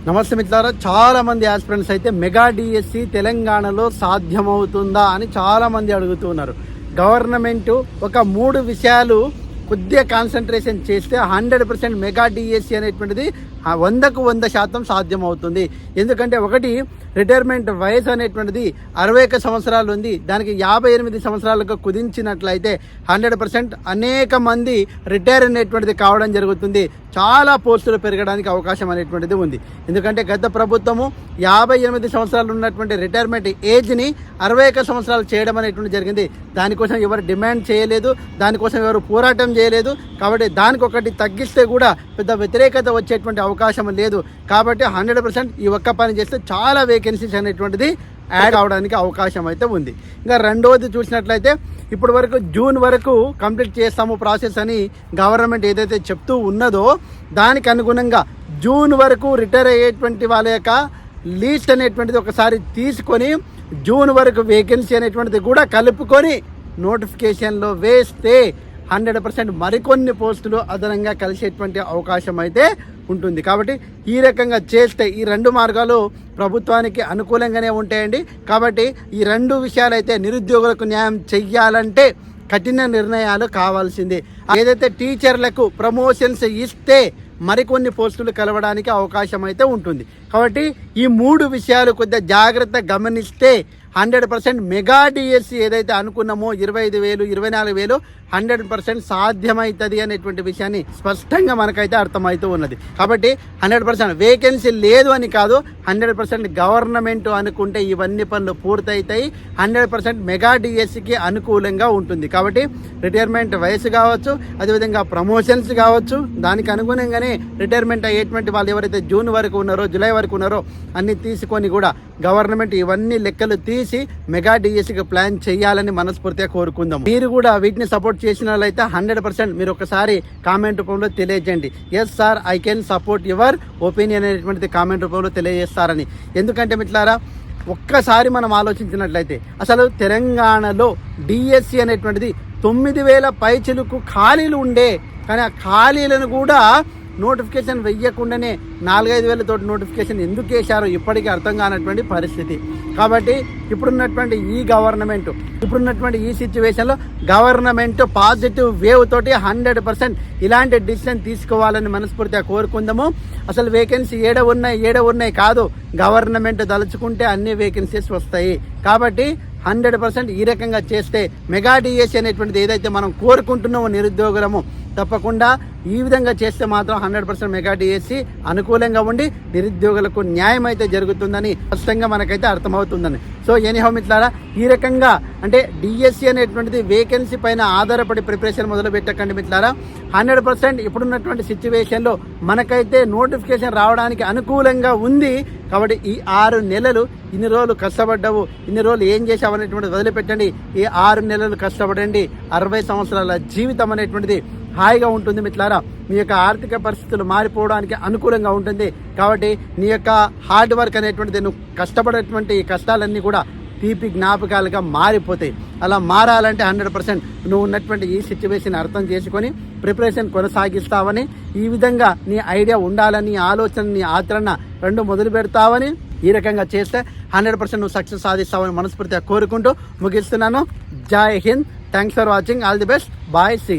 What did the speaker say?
నమస్తే మిత్రులారా చాలా మంది ఆస్పిరెంట్స్ అయితే మెగా డిఎస్సి తెలంగాణలో సాధ్యమవుతుందా అని చాలా మంది అడుగుతున్నారు గవర్నమెంట్ ఒక మూడు విషయాలు కొద్దిగా కాన్సన్ట్రేషన్ చేస్తే హండ్రెడ్ పర్సెంట్ మెగా డిఎస్సి అనేటువంటిది వందకు వంద శాతం సాధ్యమవుతుంది. ఎందుకంటే ఒకటి రిటైర్మెంట్ వయసు అనేటువంటిది అరవై ఒక్క సంవత్సరాలు ఉంది. దానికి యాభై ఎనిమిది సంవత్సరాలకు కుదించినట్లయితే హండ్రెడ్ పర్సెంట్ అనేక మంది రిటైర్ అనేటువంటిది కావడం జరుగుతుంది. చాలా పోస్టులు పెరగడానికి అవకాశం అనేటువంటిది ఉంది. ఎందుకంటే గత ప్రభుత్వము యాభై ఎనిమిది సంవత్సరాలు ఉన్నటువంటి రిటైర్మెంట్ ఏజ్ని అరవై ఒక్క సంవత్సరాలు చేయడం అనేటువంటి జరిగింది. దానికోసం ఎవరు డిమాండ్ చేయలేదు. దానికోసం ఎవరు పోరాటం చేయలేదు. కాబట్టి దానికి ఒకటి తగ్గిస్తే కూడా పెద్ద వ్యతిరేకత వచ్చేటువంటి అవకాశం లేదు. కాబట్టి హండ్రెడ్ పర్సెంట్ ఈ ఒక్క పని చేస్తే చాలా వేకెన్సీస్ అనేటువంటిది యాడ్ అవడానికి అవకాశం అయితే ఉంది. ఇంకా రెండవది చూసినట్లయితే ఇప్పటి వరకు జూన్ వరకు కంప్లీట్ చేస్తాము ప్రాసెస్ అని గవర్నమెంట్ ఏదైతే చెప్తూ ఉన్నదో దానికి అనుగుణంగా జూన్ వరకు రిటైర్ అయ్యేటువంటి వాళ్ళ యొక్క లీస్ట్ అనేటువంటిది ఒకసారి తీసుకొని జూన్ వరకు వేకెన్సీ అనేటువంటిది కూడా కలుపుకొని నోటిఫికేషన్లో వేస్తే హండ్రెడ్ పర్సెంట్ మరికొన్ని పోస్టులు అదనంగా కలిసేటువంటి అవకాశం అయితే ఉంటుంది. కాబట్టి ఈ రకంగా చేస్తే ఈ రెండు మార్గాలు ప్రభుత్వానికి అనుకూలంగానే ఉంటాయండి. కాబట్టి ఈ రెండు విషయాలైతే నిరుద్యోగులకు న్యాయం చెయ్యాలంటే కఠిన నిర్ణయాలు కావాల్సిందే. ఏదైతే టీచర్లకు ప్రమోషన్స్ ఇస్తే మరికొన్ని పోస్టులు కలవడానికి అవకాశం అయితే ఉంటుంది. కాబట్టి ఈ మూడు విషయాలు కొద్దిగా జాగ్రత్త గమనిస్తే హండ్రెడ్ పర్సెంట్ మెగా డిఎస్సి ఏదైతే అనుకున్నామో ఇరవై ఐదు వేలు ఇరవై నాలుగు వేలు హండ్రెడ్ పర్సెంట్ సాధ్యమవుతుంది అనేటువంటి విషయాన్ని స్పష్టంగా మనకైతే అర్థమవుతూ ఉన్నది. కాబట్టి హండ్రెడ్ పర్సెంట్ వేకెన్సీ లేదు అని కాదు హండ్రెడ్ పర్సెంట్ గవర్నమెంట్ అనుకుంటే ఇవన్నీ పనులు పూర్తవుతాయి హండ్రెడ్ పర్సెంట్ మెగా డిఎస్సికి అనుకూలంగా ఉంటుంది. కాబట్టి రిటైర్మెంట్ వయసు కావచ్చు అదేవిధంగా ప్రమోషన్స్ కావచ్చు దానికి అనుగుణంగానే రిటైర్మెంట్ అయ్యేటువంటి వాళ్ళు ఎవరైతే జూన్ వరకు ఉన్నారో జూలై వరకు ఉన్నారో అన్ని తీసుకొని కూడా గవర్నమెంట్ ఇవన్నీ లెక్కలు తీసి మెగా డిఎస్సికి ప్లాన్ చేయాలని మనస్ఫూర్తిగా కోరుకుందాం మీరు కూడా వీటిని సపోర్ట్ చేసిన వాళ్ళైతే హండ్రెడ్ పర్సెంట్ మీరు ఒకసారి కామెంట్ రూపంలో తెలియజేయండి. Yes sir I can support your opinion అనేటువంటిది కామెంట్ రూపంలో తెలియజేస్తారని. ఎందుకంటే మిట్లారా ఒక్కసారి మనం ఆలోచించినట్లయితే అసలు తెలంగాణలో డిఎస్సి అనేటువంటిది తొమ్మిది వేల పైచిలకు ఖాళీలు ఉండే కానీ ఆ ఖాళీలను కూడా నోటిఫికేషన్ వెయ్యకుండానే నాలుగైదు వేలతో నోటిఫికేషన్ ఎందుకు వేశారో ఇప్పటికీ అర్థం కానటువంటి పరిస్థితి. కాబట్టి ఇప్పుడున్నటువంటి ఈ గవర్నమెంట్ ఇప్పుడున్నటువంటి ఈ సిచ్యువేషన్లో గవర్నమెంట్ పాజిటివ్ వేవ్ తోటి హండ్రెడ్ పర్సెంట్ ఇలాంటి డిసిషన్ తీసుకోవాలని మనస్ఫూర్తిగా కోరుకుందాము. అసలు వేకెన్సీ ఏడ ఉన్నాయి ఏడ ఉన్నాయి కాదు గవర్నమెంట్ తలుచుకుంటే అన్ని వేకెన్సీస్ వస్తాయి. కాబట్టి హండ్రెడ్ పర్సెంట్ ఈ రకంగా చేస్తే మెగా డిఎస్సీ అనేటువంటిది ఏదైతే మనం కోరుకుంటున్నామో నిరుద్యోగులము తప్పకుండా ఈ విధంగా చేస్తే మాత్రం హండ్రెడ్ పర్సెంట్ మెగా డిఎస్సి అనుకూలంగా ఉండి నిరుద్యోగులకు న్యాయం అయితే జరుగుతుందని స్పష్టంగా మనకైతే అర్థమవుతుందని. సో ఎనీహో మిట్లారా ఈ రకంగా అంటే డిఎస్సి అనేటువంటిది వేకెన్సీ పైన ఆధారపడి ప్రిపరేషన్ మొదలు పెట్టకండి మిట్లారా హండ్రెడ్ పర్సెంట్ ఇప్పుడున్నటువంటి సిచ్యువేషన్లో మనకైతే నోటిఫికేషన్ రావడానికి అనుకూలంగా ఉంది. కాబట్టి ఈ ఆరు నెలలు ఇన్ని రోజులు కష్టపడ్డావు ఇన్ని రోజులు ఏం చేసావు అనేటువంటిది వదిలిపెట్టండి. ఈ ఆరు నెలలు కష్టపడండి. అరవై సంవత్సరాల జీవితం అనేటువంటిది హాయిగా ఉంటుంది మిట్లారా మీ యొక్క ఆర్థిక పరిస్థితులు మారిపోవడానికి అనుకూలంగా ఉంటుంది. కాబట్టి నీ యొక్క హార్డ్ వర్క్ అనేటువంటిది నువ్వు కష్టపడేటువంటి ఈ కష్టాలన్నీ కూడా తీపి జ్ఞాపకాలుగా మారిపోతాయి. అలా మారాలంటే హండ్రెడ్ పర్సెంట్ నువ్వు ఉన్నటువంటి ఈ సిచ్యువేషన్ అర్థం చేసుకొని ప్రిపరేషన్ కొనసాగిస్తావని ఈ విధంగా నీ ఐడియా ఉండాలని ఆలోచన నీ ఆచరణ రెండు మొదలు పెడతావని ఈ రకంగా చేస్తే హండ్రెడ్ పర్సెంట్ నువ్వు సక్సెస్ సాధిస్తావని మనస్ఫూర్తిగా కోరుకుంటూ ముగిస్తున్నాను. జై Hind. Thanks for watching all the best bye see